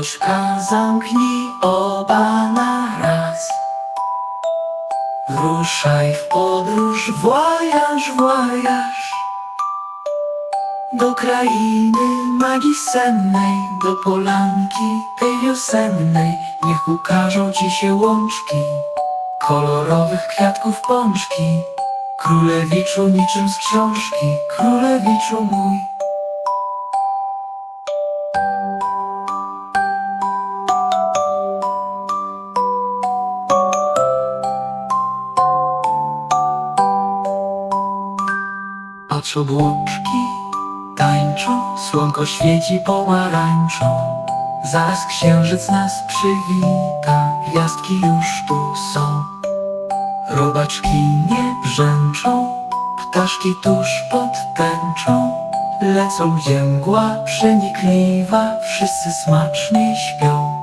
Ośka zamknij oba na raz. Ruszaj w podróż, włajaż, włajaż Do krainy magii sennej Do polanki tej wiosennej. Niech ukażą ci się łączki Kolorowych kwiatków pączki. Królewiczu niczym z książki Królewiczu mój Patrz obłoczki tańczą, słonko świeci pomarańczą. Zaraz księżyc nas przywita, gwiazdki już tu są. Robaczki nie brzęczą, ptaszki tuż pod tęczą. Lecą gdzie mgła przenikliwa, wszyscy smacznie śpią.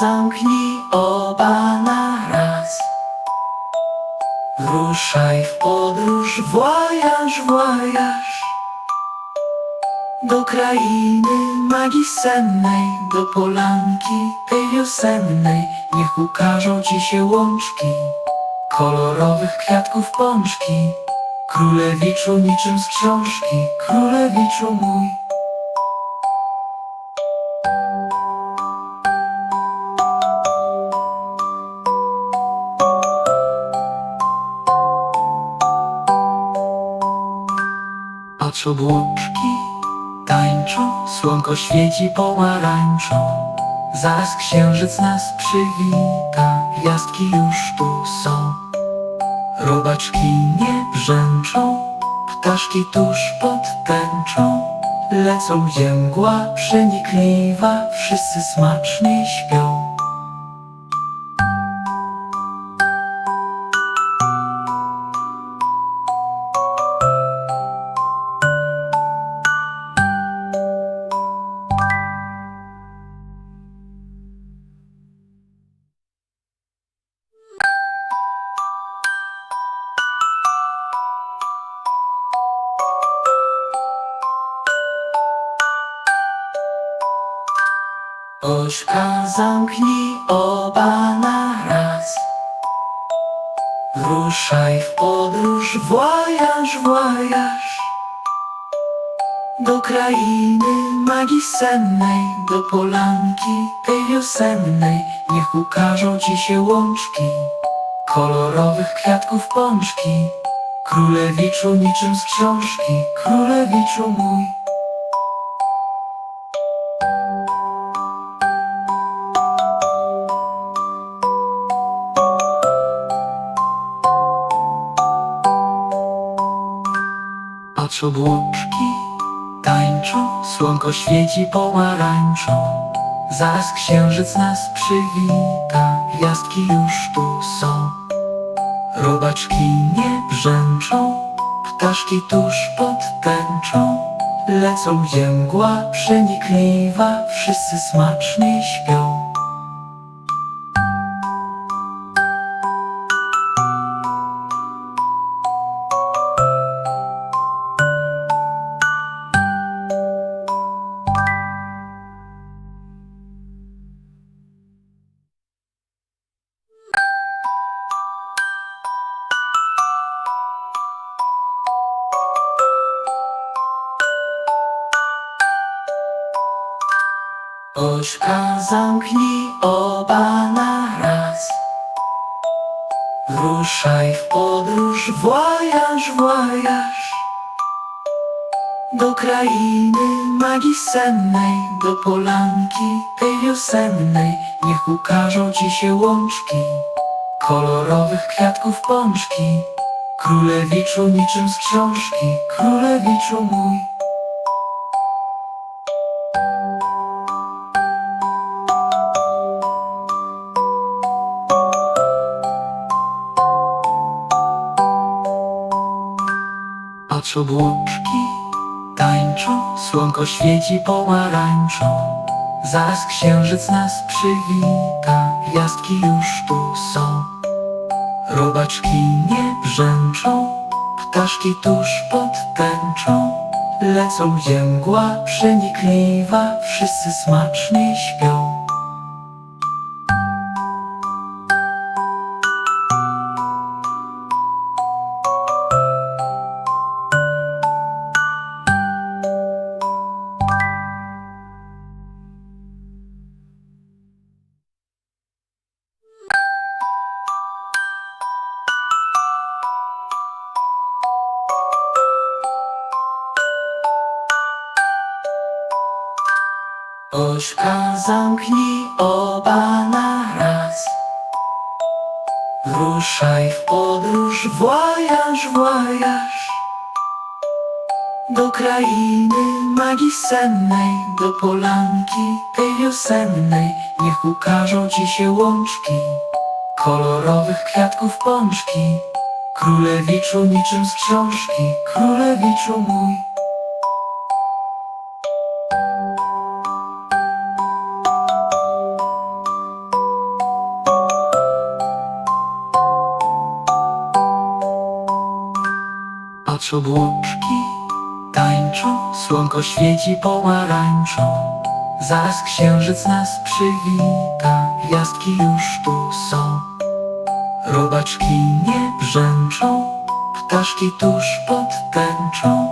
Zamknij oba na raz. Ruszaj w podróż, włajaż, włajaż Do krainy magii sennej Do polanki tej wiosennej. Niech ukażą ci się łączki Kolorowych kwiatków pączki. Królewiczu niczym z książki Królewiczu mój Obłoczki tańczą, słonko świeci pomarańczą. Zaraz księżyc nas przywita, gwiazdki już tu są. Robaczki nie brzęczą, ptaszki tuż pod tęczą. Lecą gdzie mgła przenikliwa, wszyscy smacznie śpią. Ośka zamknij oba na raz. Ruszaj w podróż, włajaż, włajaż Do krainy magii sennej Do polanki tej wiosennej Niech ukażą ci się łączki Kolorowych kwiatków pączki. Królewiczu niczym z książki Królewiczu mój Patrz obłoczki tańczą, słonko świeci pomarańczą. Zaraz księżyc nas przywita, gwiazdki już tu są. Robaczki nie brzęczą, ptaszki tuż pod tęczą. Lecą gdzie mgła przenikliwa, wszyscy smacznie śpią. Zamknij oba na raz. Ruszaj w podróż, włajaż, włajaż Do krainy magii sennej Do polanki tej wiosennej. Niech ukażą ci się łączki Kolorowych kwiatków pączki. Królewiczu niczym z książki Królewiczu mój Patrz obłoczki tańczą, słonko świeci pomarańczą. Zaraz księżyc nas przywita, gwiazdki już tu są. Robaczki nie brzęczą, ptaszki tuż pod tęczą. Lecą gdzie mgła przenikliwa, wszyscy smacznie śpią. Ośka zamknij oba na raz. Ruszaj w podróż, włajaż, włajaż Do krainy magii sennej Do polanki tej wiosennej Niech ukażą ci się łączki Kolorowych kwiatków pączki. Królewiczu niczym z książki Królewiczu mój Patrz obłoczki tańczą, słonko świeci pomarańczą. Zaraz księżyc nas przywita, gwiazdki już tu są. Robaczki nie brzęczą, ptaszki tuż pod tęczą.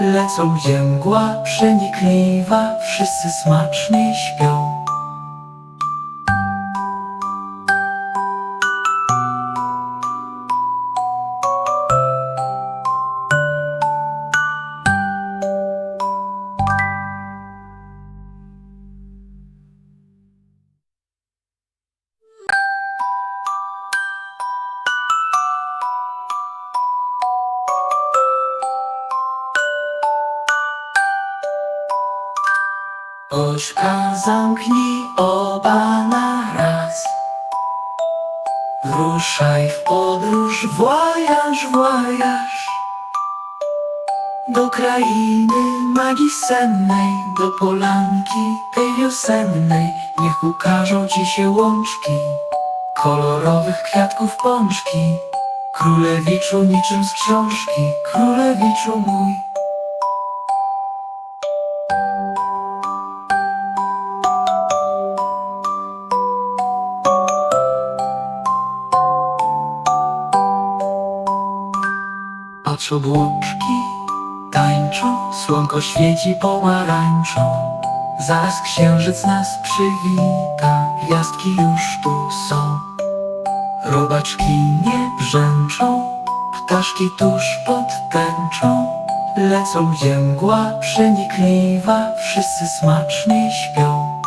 Lecą gdzie mgła przenikliwa, wszyscy smacznie śpią. Ośka zamknij oba na raz. Ruszaj w podróż, włajaż, włajaż Do krainy magii sennej Do polanki tej wiosennej Niech ukażą ci się łączki Kolorowych kwiatków pączki. Królewiczu niczym z książki Królewiczu mój Patrz obłoczki tańczą, słonko świeci pomarańczą. Zaraz księżyc nas przywita, gwiazdki już tu są. Robaczki nie brzęczą, ptaszki tuż pod tęczą. Lecą gdzie mgła przenikliwa, wszyscy smacznie śpią.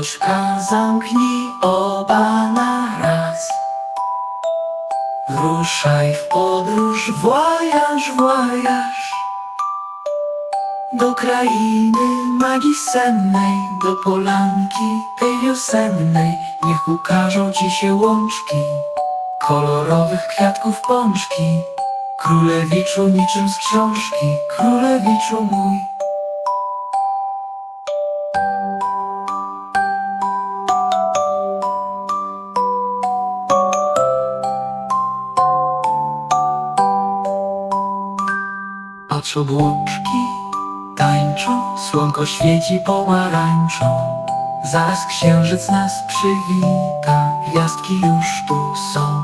Ośka zamknij oba na raz. Ruszaj w podróż, włajaż, włajaż Do krainy magii sennej Do polanki tej wiosennej. Niech ukażą ci się łączki Kolorowych kwiatków pączki. Królewiczu niczym z książki Królewiczu mój Obłoczki tańczą, słonko świeci pomarańczą. Zaraz księżyc nas przywita, gwiazdki już tu są.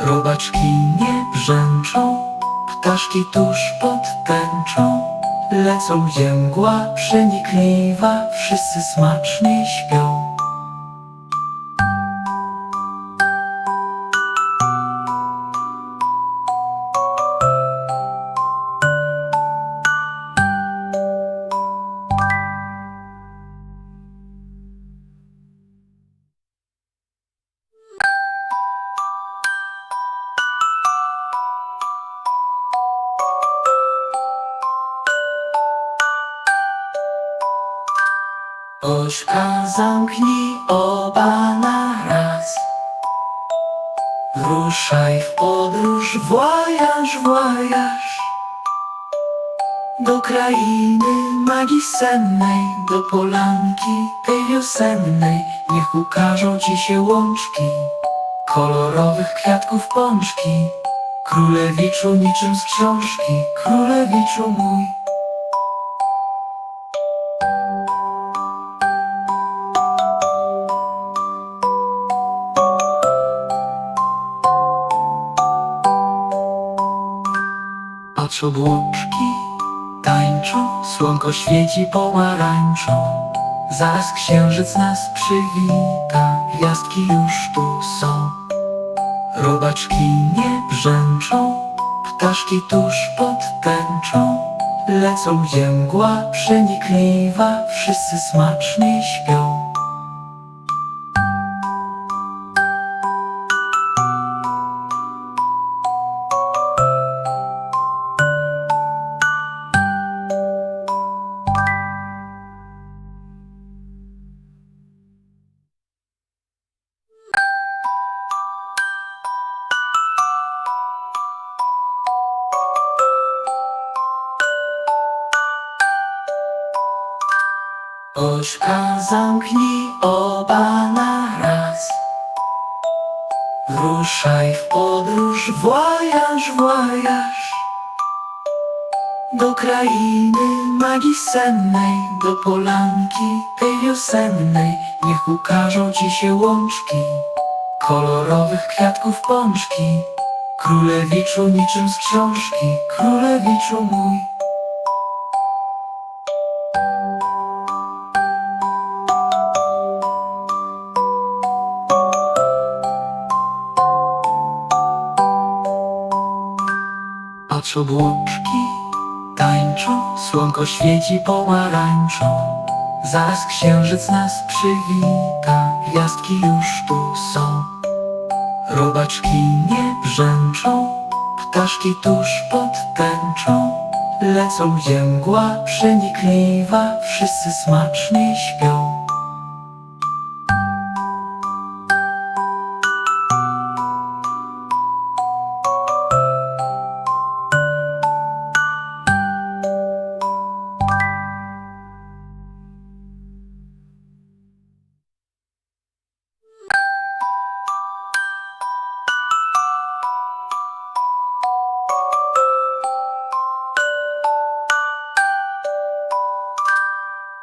Robaczki nie brzęczą, ptaszki tuż pod tęczą. Lecą gdzie mgła przenikliwa, wszyscy smacznie śpią. Ośka zamknij oba na raz. Ruszaj w podróż, wojaż, wojaż. Do krainy magii sennej Do polanki tej wiosennej Niech ukażą ci się łączki Kolorowych kwiatków pączki. Królewiczu niczym z książki Królewiczu mój Patrz obłoczki tańczą, słonko świeci pomarańczą. Zaraz księżyc nas przywita, gwiazdki już tu są. Robaczki nie brzęczą, ptaszki tuż pod tęczą. Lecą gdzie mgła przenikliwa, wszyscy smacznie śpią. Zamknij oba na raz. Ruszaj w podróż, wojaż, wojaż. Do krainy magii sennej Do polanki tej wiosennej. Niech ukażą ci się łączki Kolorowych kwiatków pączki. Królewiczu niczym z książki Królewiczu mój Patrz obłoczki tańczą, słonko świeci pomarańczą. Zaraz księżyc nas przywita, gwiazdki już tu są. Robaczki nie brzęczą, ptaszki tuż pod tęczą. Lecą gdzie mgła przenikliwa, wszyscy smacznie śpią.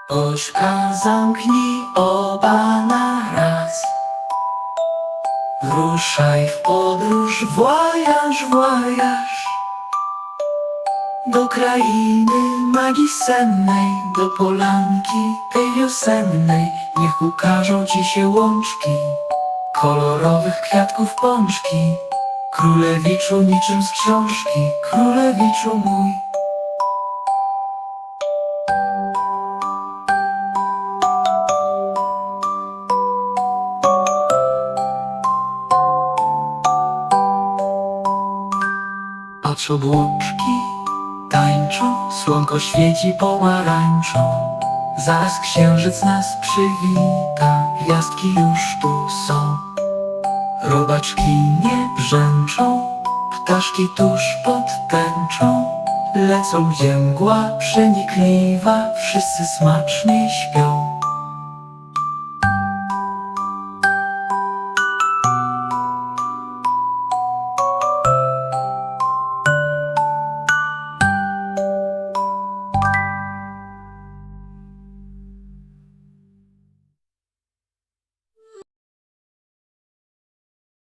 Ośka zamknij oba na raz. Ruszaj w podróż, wojaż, wojaż. Do krainy magii sennej Do polanki tej wiosennej Niech ukażą ci się łączki Kolorowych kwiatków pączki. Królewiczu niczym z książki Królewiczu mój Patrz obłoczki tańczą, słonko świeci pomarańczą. Zaraz księżyc nas przywita, gwiazdki już tu są. Robaczki nie brzęczą, ptaszki tuż pod tęczą. Lecą gdzie mgła przenikliwa, wszyscy smacznie śpią.